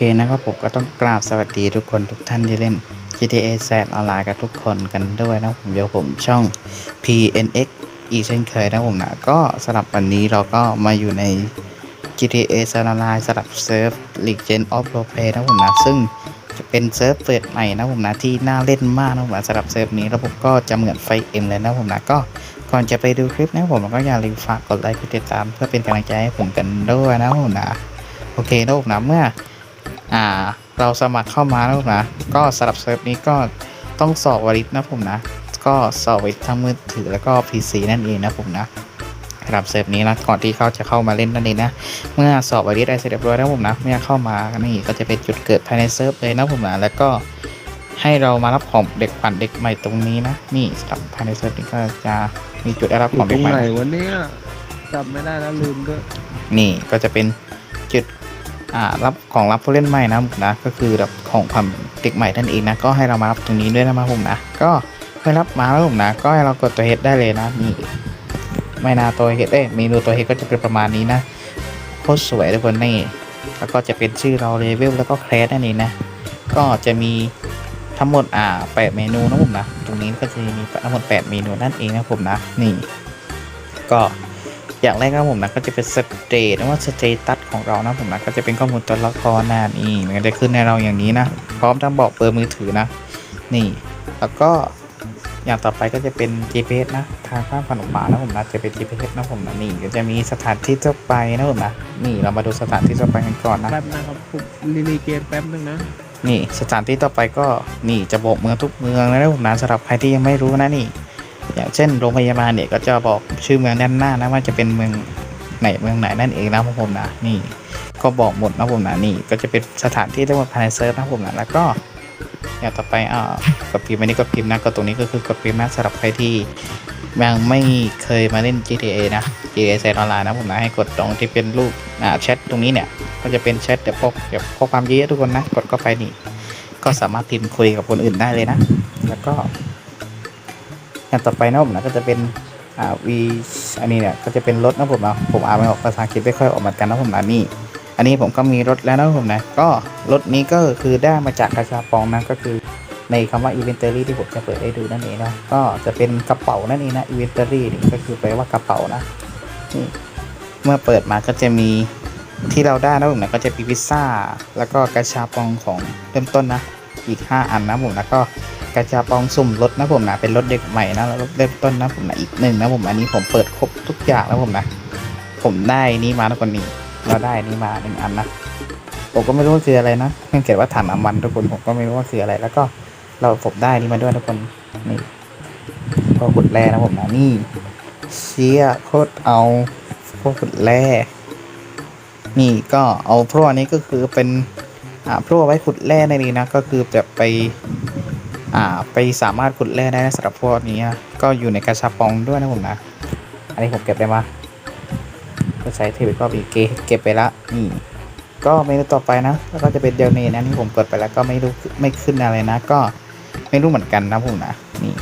เคนะครับผมก็ต้องกราบสวัสดีทุกคนทุกท่านที่เล่น GTA Z ออนไลน์กับทุกคนกันด้วยนะผมเดี๋ยวผมช่อง PNX อีกเช่นเคยนะผมนะก็สำหรับวันนี้เราก็มาอยู่ใน GTA Z ออนไลน์สำหรับเซิร์ฟ Legend of r o p l a y นะผมนะซึ่งจะเป็นเซิร์ฟเปิดใหม่นะผมนะที่น่าเล่นมากนะผมนะสำหรับเซิร์ฟนี้ระบบก็จะเหมือนไฟเอ็มเลยนะผมนะก็ก่อนจะไปดูคลิปนะผมก็อย่าลืมฝากกดไลค์กดติดตาม เพื่อเป็นกำลังใจให้ผมกันด้วยนะผมนะโอเคนะผมนะเมื่อ อ่า เราสมัครเข้ามาแล้วนะก็สำหรับเซิร์ฟนี้ก็ต้องสอบวริษนะผมนะ ก็สอบวริษทั้งมือถือแล้วก็ PC นั่นเองนะผมนะสำหรับเซิร์ฟนี้นะก่อนที่เขาจะเข้ามาเล่นนั่นเองนะ เมื่อสอบวริษได้เสร็จเรียบร้อยแล้วผมนะ เมื่อเข้ามานี่ก็จะเป็นจุดเกิดภายในเซิร์ฟเลยนะผมนะแล้วก็ให้เรามารับของเด็กปั่นเด็กใหม่ตรงนี้นะ นี่สำหรับภายในเซิร์ฟนี้ก็จะมีจุดได้รับอขอยู่งตเด็รกงใหม่ไหนวะเนี่ยจำไม่ได้แล้วลืมด้วยนี่ก็จะเป็นจุดอ่า รับของรับผู้เล่นใหม่นะผมนะก็คือแบบของความเด็กใหม่นั่นเองนะก็ให้เรามารับตรงนี้ด้วยนะมาผมนะ ก็เมื่อรับมาแล้วผมนะ ก็ให้เรากดตัวเฮดได้เลยนะนี่ไม่นาตัวเฮดเอ้ยเมนูตัวเฮดก็จะเป็นประมาณนี้นะโคตรสวยทุกคนนี่แล้วก็จะเป็นชื่อเราเลเวลแล้วก็แคสนั่นเองนะก็จะมีทั้งหมดอ่าแปดเมนูนะผมนะ ตรงนี้ก็จะมีทั้งหมดแปดเมนูนั่นเองนะผมนะ นี่ ก็ อย่างแรกนะผมนะก็จะเป็นสเตตนะว่าสเตตัสของเรานะผมนะก็จะเป็นข้อมูลตัวละครนะนี่มันก็จะขึ้นในเราอย่างนี้นะ พร้อมทั้งบอกเบอร์มือถือนะ นี่ แล้วก็อย่างต่อไปก็จะเป็น GPS นะ ทางข้ามผ่านออกมานะผมนะจะเป็น GPS นะผมนะนี่ก็จะมีสถานที่ทั่วไปนะผมนะนี่เรามาดูสถานที่ทั่วไปกันก่อนนะแป๊บนะครับผมรีรีเกมแป๊บนึงนะนี่สถานที่ต่อไปก็นี่จะบอกเมืองทุกเมืองนะผมนะสำหรับใครที่ยังไม่รู้นะนี่ อย่างเช่นโรงพยาบาลเนี่ยก็จะบอกชื่อเมืองด้านหน้านะว่าจะเป็นเมืองไหนเมืองไหนนั่นเองนะผมนะนี่ก็บอกหมดนะผมนะนี่ ก็จะเป็นสถานที่ทั้งมดภายในเซิร์ฟนะผมนะแล้วก็อย่างต่อไปอ่ากดพิมพ์อันนี้ก็พิมพ์นะก็ตรงนี้ก็คือกดพิมพ์นะสำหรับใครที่ยังไม่เคยมาเล่น GTA นะ GTA เซนออนไลน์นะผมนะให้กดตรงที่เป็นรูปอ่าแชทตรงนี้เนี่ย ก็จะเป็นแชทเดี๋ยวพวกเดี๋ยวข้อความเยอะทุกคนนะ กดเข้าไปนี่ ก็สามารถพิมพ์คุยกับคนอื่นได้เลยนะ แล้วก็ อย่างต่อไปนะผมนะก็จะเป็นอ่าวีอันนี้เนี่ยก็จะเป็นรถนะผมนะผมอ่านไม่ออกภาษาอังกฤษไม่ค่อยออกเหมือนกันนะผมนะนี่อันนี้ผมก็มีรถแล้วนะผมนะก็รถนี้ก็คือได้มาจากกระชาปองนะก็คือในคำว่า inventory ที่ผมจะเปิดให้ดูนั่นเองนะก็จะเป็นกระเป๋านั่นเองนะ inventory นี่ก็คือแปลว่ากระเป๋านะนี่เมื่อเปิดมาก็จะมีที่เราได้นะผมนะก็จะมีพิซซ่า แล้วก็กระชาปองของเริ่มต้นนะอีก 5 อันนะผมนะก็ กระจาปองสุ่มรถนะผมนะเป็นรถเด็กใหม่นะรถเริ่มต้นนะผมนะอีกหนึ่งนะผมอันนี้ผมเปิดครบทุกอย่างนะผมนะ ผมได้นี้มาทุกคนนี่เราได้นี้มาหนึ่งอันนะผมก็ไม่รู้ว่าคืออะไรนะเพียงแต่ว่าถานน้ำมันทุกคนผมก็ไม่รู้ว่าคืออะไร แล้วก็เราผมได้นี้มาด้วยทุกคนนี่ก็ขุดแร่นะผมนะนี่เชี่ยโคตรเอาพวกขุดแร่นี่ก็เอาพวกนี้ก็คือเป็นอ่าพวกไว้ขุดแร่ในนี้นะก็คือแบบไป ไปสามารถขุดแร่ได้นะสำหรับพวกนี้ก็อยู่ในกระชับปองด้วยนะผมนะ อันนี้ผมเก็บได้มาก็ใช้เทปก็บีเกเก็บไปละนี่ก็เมนูต่อไปนะ แล้วก็จะเป็นเดลเนนะนี่ผมกดไปแล้วก็ไม่รู้ไม่ขึ้นอะไรนะ ก็ไม่รู้เหมือนกันนะผมนะนี่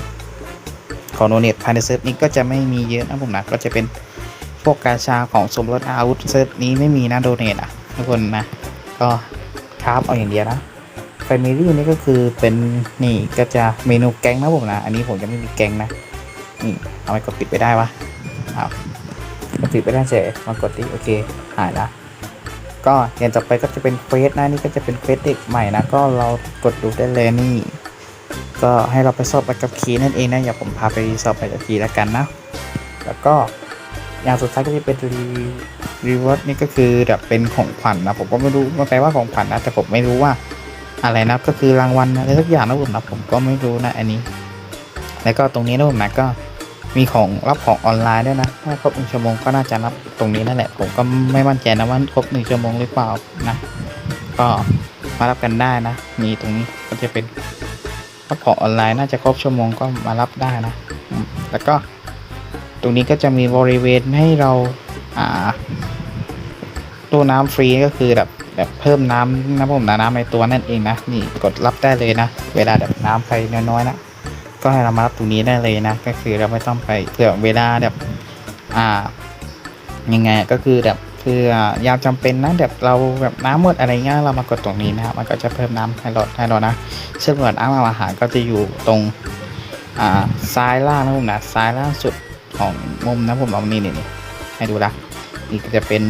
ของโนเนตภายในเซิร์ฟนี้ก็จะไม่มีเยอะนะผมนะก็จะเป็นพวกกาชาของสมรสอาวุธเซิร์ฟนี้ไม่มีนะโดเนตอะทุกคนนะก็คราฟเอาอย่างเดียวนะ แฟมิลี่นี่ก็คือเป็นนี่ก็จะเมนูแกงนะผมนะ อันนี้ผมจะไม่มีแกงนะ นี่เอาไปกดปิดไปได้วะอ้าวกดปิดไปได้เฉยมากดที่โอเคหายละก็อย่างต่อไปก็จะเป็นเควสนะนี่ก็จะเป็นเควสเด็กใหม่นะก็เรากดดูได้เลยนี่ ก็ให้เราไปสอบไปกับคีนั่นเองนะอย่าผมพาไปสอบไปกับคีแล้วกันนะ แล้วก็อย่างสุดท้ายก็จะเป็นรีรีวอร์ดนี่ก็คือแบบเป็นของขวัญนะผมก็ไม่รู้มันแปลว่าของขวัญนะแต่ผมไม่รู้ว่า อะไรนะก็คือรางวัลอะไรสักอย่างนะผมนะผมก็ไม่รู้นะอันนี้ แล้วก็ตรงนี้นะผมนะก็มีของรับของออนไลน์ด้วยนะถ้าครบหนึ่งชั่วโมงก็น่าจะรับตรงนี้นั่นแหละผมก็ไม่มั่นใจนะว่าครบหนึ่งชั่วโมงหรือเปล่านะก็มารับกันได้นะมีตรงนี้ก็จะเป็นรับของออนไลน์น่าจะครบชั่วโมงก็มารับได้นะแล้วก็ตรงนี้ก็จะมีบริเวณให้เราอ่าตู้น้ำฟรีก็คือแบบ แบบเพิ่มน้ำนะผมนะน้ำในตัวนั่นเองนะนี่กดรับได้เลยนะ เวลาแบบน้ำใครน้อยๆนะก็ให้เรามารับตรงนี้ได้เลยนะ ก็คือเราไม่ต้องไปเผื่อเวลาแบบอ่ายังไงก็คือแบบคือยามจำเป็นนะแบบเราแบบน้ำหมดอะไรเงี้ยเรามากดตรงนี้นะครับมันก็จะเพิ่มน้ำให้เราให้เรานะซึ่งส่วนน้ำอาหารก็จะอยู่ตรงอ่าซ้ายล่างนะผมนะซ้ายล่างสุดของมุมนะผมเอานี่นี่นี่ให้ดูละนี่ก็จะเป็น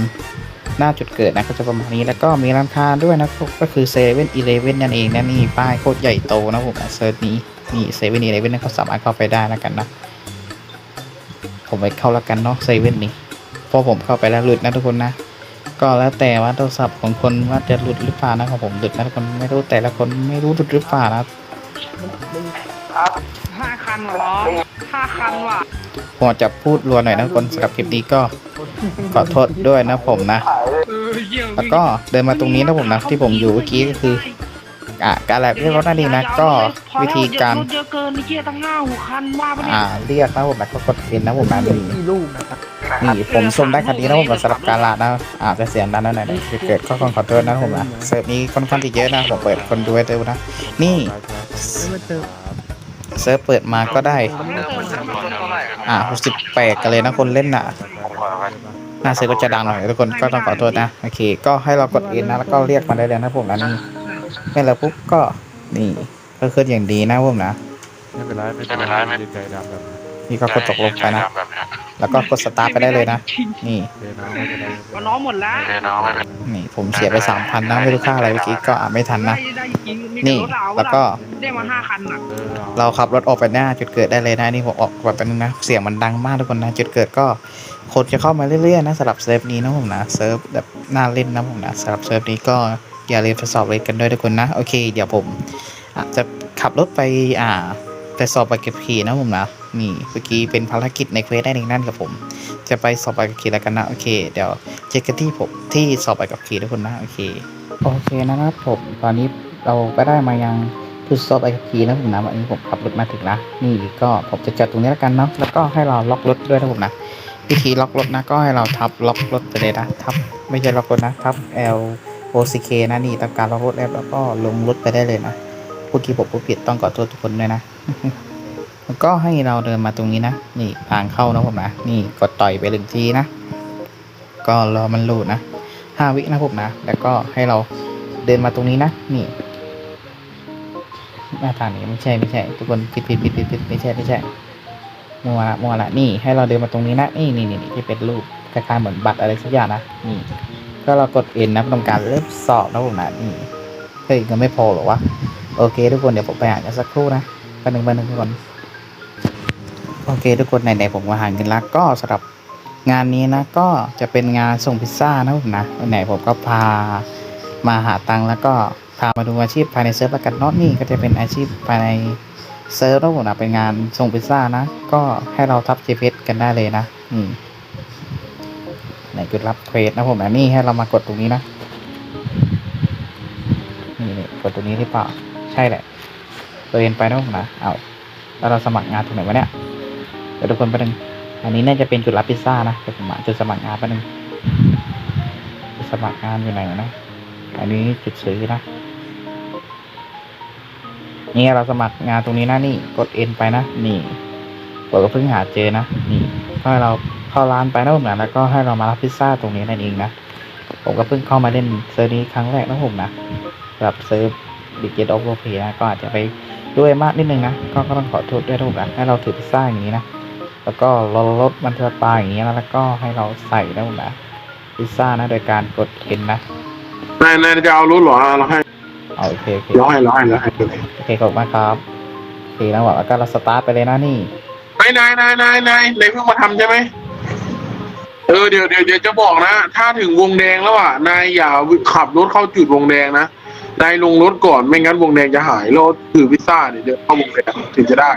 หน้าจุดเกิดนะก็จะประมาณนี้แล้วก็มีร้านค้าด้วยนะก็คือเซเว่นอีเลฟเว่นนั่นเองนะนี่ป้ายโคตรใหญ่โตนะผมนะเซิร์ชนี้นี่เซเว่นอีเลฟเว่นก็สามารถเข้าไปได้แล้วกันนะผมไปเข้าแล้วกันเนาะเซเว่นนี้เพอผมเข้าไปแล้วหลุดนะทุกคนนะ ก็แล้วแต่ว่าโทรศัพท์ของคนว่าจะหลุดหรือเปล่านะของผมหลุดนะทุกคนไม่รู้แต่ละคนไม่รู้หลุดหรือเปล่านะห้าคันเหรอห้าคันว่ะผมจะพูดรัวหน่อยนะทุกคนสำหรับคลิปนี้ก็ ขอโทษด้วยนะผมนะเออเยี่ยมแล้วก็เดินมาตรงนี้นะผมนะที่ผมอยู่เมื่อกี้ก็คืออะการแลบเรียกรถนั่นเองนะก็วิธีการเยอะเกินนี่เกียตั้งห้าหกคันว่าไปเนี่ยอ่าเรียกนะผมนะก็กดเป็นนะผมนะนี่มีลูกนะครับนี่ผมชมได้คันนี้นะผมสำหรับการลาดนะอาจจะเสียงดังหน่อยนะเกิดก็ขอขอโทษนะผมนะเซิร์ฟนี้ค่อนข้างที่เยอะนะผมเปิดคนดูให้ดูนะ นี่ไม่มาเจอเซิร์ฟเปิดมาก็ได้ อ่า68กันเลยนะคนเล่นน่ะ หน้าเซิร์ฟก็จะดังหน่อยทุกคนก็ต้องขอโทษนะโอเค ก็ให้เรากดเอ็นนะแล้วก็เรียกมาได้เลยนะผมนะนี่เมื่อเราปุ๊บก็นี่ก็ขึ้นอย่างดีนะผมนะไม่เป็นไรไม่เป็นไรไม่ดีใจดำแบบนั้นนี่ก็กดตกลงไปนะ แล้วก็กดสตาร์ทไปได้เลยนะ นี่เดน้องไม่เป็นไรวันน้องหมดแล้วนี่ผมเสียไปสามพันนะไม่รู้ค่าอะไรเมื่อกี้ก็อ่านไม่ทันนะ ได้ได้จริงมีนี่ รถเอาแล้วก็ได้มาห้าคันอะเออเอาเราขับรถออกไปหน้าจุดเกิดได้เลยนะ นี่ผมออกแบบแป๊บนึงนะ เสียงมันดังมากทุกคนนะ จุดเกิดก็คนจะเข้ามาเรื่อยๆนะสำหรับเซิร์ฟนี้นะผมนะ เซิร์ฟแบบน่าเล่นนะผมนะสำหรับเซิร์ฟนี้ก็อย่าลืมทดสอบเลยกันด้วยทุกคนนะ โอเค เดี๋ยวผมอาจจะขับรถไปอ่าไปสอบใบขับขี่นะผมนะ นี่เมื่อกี้เป็นภารกิจในเควสได้หนึ่งนั่นกับผม จะไปสอบใบขับขี่แล้วกันนะ โอเค เดี๋ยวเจอกันที่ผมที่สอบใบขับขี่ทุกคนนะ โอเค โอเคนะครับผม ตอนนี้เราก็ได้มายังคือสอบใบขับขี่นะผมนะวันนี้ผมขับรถมาถึงนะนี่ก็ผมจะจอดตรงนี้แล้วกันเนาะ แล้วก็ให้เราล็อกรถด้วยนะผมนะ วิธีล็อกรถนะ ก็ให้เราทับล็อกรถไปเลยนะ ทับไม่ใช่ล็อกรถนะ ทับ L O C K นะนี่ทำการล็อกรถแล้วแล้วก็ลงรถไปได้เลยนะเมื่อกี้ผมผิดต้องขอโทษทุกคนด้วยนะ แล้วก็ให้เราเดินมาตรงนี้นะ นี่ทางเข้านะผมนะ นี่กดต่อยไปหนึ่งทีนะ ก็รอมันโหลดนะห้าวินะผมนะ แล้วก็ให้เราเดินมาตรงนี้นะ นี่หน้าทางนี้ไม่ใช่ไม่ใช่ ทุกคนผิดผิดผิดผิดผิดไม่ใช่ไม่ใช่มัวละมัวละนี่ ให้เราเดินมาตรงนี้นะ นี่นี่นี่ที่เป็นรูปคล้ายๆเหมือนบัตรอะไรสักอย่างนะ นี่ ก็เรากดเอ็นนะต้องการเริ่มสอบนะผมนะ นี่ เฮ้ยยังไม่พอหรอวะ โอเค ทุกคนเดี๋ยวผมไปหากันสักครู่นะแป๊บนึงแป๊บนึงทุกคน โอเคทุกคนไหนๆผมมาหาเงินละก็สำหรับงานนี้นะก็จะเป็นงานส่งพิซซ่านะผมนะไหนๆผมก็พามาหาตังค์แล้วก็พามาดูอาชีพภายในเซิร์ฟแล้วกันเนาะนี่ก็จะเป็นอาชีพภายในเซิร์ฟแล้วผมนะเป็นงานส่งพิซซ่านะ ก็ให้เราทับ GPS กันได้เลยนะนี่ไหนจุดรับเควสนะผมนะนี่ให้เรามากดตรงนี้นะนี่กดตรงนี้หรือเปล่าใช่แหละตัวเองไปนะผมนะเอาแล้วเราสมัครงานตรงไหนวะเนี่ย เดี๋ยวทุกคนไปดึงอันนี้น่าจะเป็นจุดรับพิซซ่านะเดี๋ยวผมาจุดสมัครงานไปดึงจุดสมัครงานอยู่ไหนวะนะ อันนี้จุดซื้อนะนี่เราสมัครงานตรงนี้นะนี่กดเอ็นไปนะนี่กดก็เพิ่งหาเจอนะนี่ก็ให้เราเข้าร้านไปนะผมนะแล้วก็ให้เรามารับพิซซ่าตรงนี้นั่นเองนะผมก็เพิ่งเข้ามาเล่นเซิร์ฟนี้ครั้งแรกนะผมนะสำหรับเซิร์ฟดิจิตออฟโรเพนะก็อาจจะไปด้วยมากนิดนึงนะก็ก็ต้องขอโทษด้วยนะผมนะให้เราถือพิซซ่าอย่างนี้นะ แล้วก็รอรถมันจะปลาอย่างนี้นะแล้วก็ให้เราใส่นะผมนะพิซซ่านะโดยการกดเอ็นนะนายนายจะเอารถเหรอเราให้เอาโอเคโอเคเราให้เราให้เราให้เลยโอเคขอบคุณมากครับโอเคแล้วบอกแล้วก็เราสตาร์ทไปเลยนะนี่ไอ้ยนายนายนายนายนายเพิ่งมาทำใช่ไหมเออเดี๋ยวเดี๋ยวเดี๋ยวจะบอกนะ ถ้าถึงวงแดงแล้วอะนายอย่าขับรถเข้าจุดวงแดงนะนายลงรถก่อนไม่งั้นวงแดงจะหายแล้วถือพิซซ่าเดี๋ยวเดี๋ยวเข้าวงแดงถึงจะได้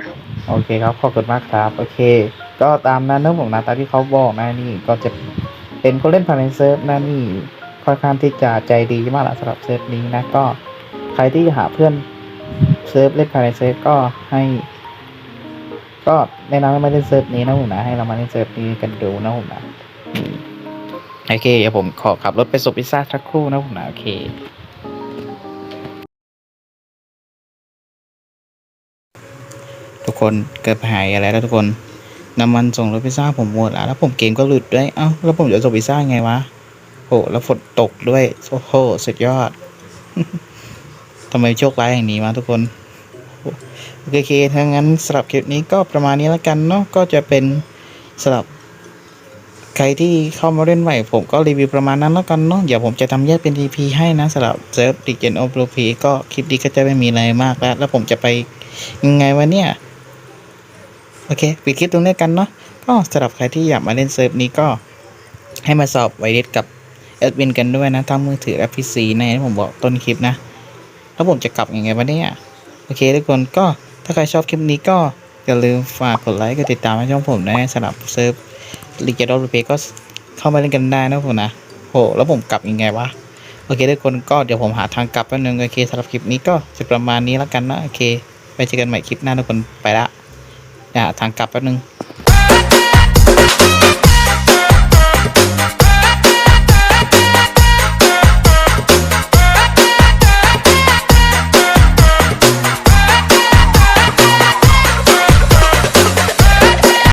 โอเคครับขอบคุณมากครับ โอเค ก็ตามนั้นนะผมนะตามที่เขาบอกนะนี่ก็จะเป็นคนเล่นภายในเซิร์ฟนะนี่ค่อนข้างที่จะใจดีมากละสำหรับเซิร์ฟนี้นะก็ใครที่หาเพื่อนเซิร์ฟเล่นภายในเซิร์ฟก็ให้ ก็แนะนำให้มาเล่นเซิร์ฟนี้นะผมนะให้เรามาเล่นเซิร์ฟนี้กันดูนะผมนะโอเคเดี๋ยวผมขอขับรถไปส่งพิซซ่าสักครู่นะผมนะโอเค คนเกิดหายอะไรแล้วทุกคนน้ำมันส่งรถพิซซ่าผมหมดแล้วแล้วผมเกมก็หลุดด้วยเอ้าแล้วผมจะส่งพิซซ่าไงวะโหแล้วฝนตกด้วยโอ้โหสุดยอดทำไมโชคร้ายอย่างนี้มาทุกคนโอเคถ้างั้นสำหรับคลิปนี้ก็ประมาณนี้แล้วกันเนาะก็จะเป็นสำหรับใครที่เข้ามาเล่นใหม่ผมก็รีวิวประมาณนั้นแล้วกันเนาะเดี๋ยวผมจะทำแยกเป็น EP ให้นะสำหรับเซิร์ฟดิเจนโอโปรพีก็คลิปนี้ก็จะไม่มีอะไรมากแล้ว แล้วผมจะไปยังไงวะเนี่ย โอเค ปิดคลิปตรงนี้กันเนาะก็สำหรับใครที่อยากมาเล่นเซิร์ฟนี้ก็ให้มาสอบไวเดสกับแอดมินกันด้วยนะทั้งมือถือและพีซีในที่ผมบอกต้นคลิปนะ แล้วผมจะกลับยังไงวะเนี่ยโอเคทุกคนก็ถ้าใครชอบคลิปนี้ก็อย่าลืมฝากกดไลค์กดติดตามให้ช่องผมนะสำหรับเซิร์ฟลีกเกอร์โรเปก็เข้ามาเล่นกันได้นะผมนะโหแล้วผมกลับยังไงวะโอเคทุกคนก็เดี๋ยวผมหาทางกลับแป๊บนึงโอเคสำหรับคลิปนี้ก็จะประมาณนี้แล้วกันนะโอเค ไปเจอกันใหม่คลิปหน้าทุกคนไปละ เดี๋ยวหาทางกลับแป๊บนึง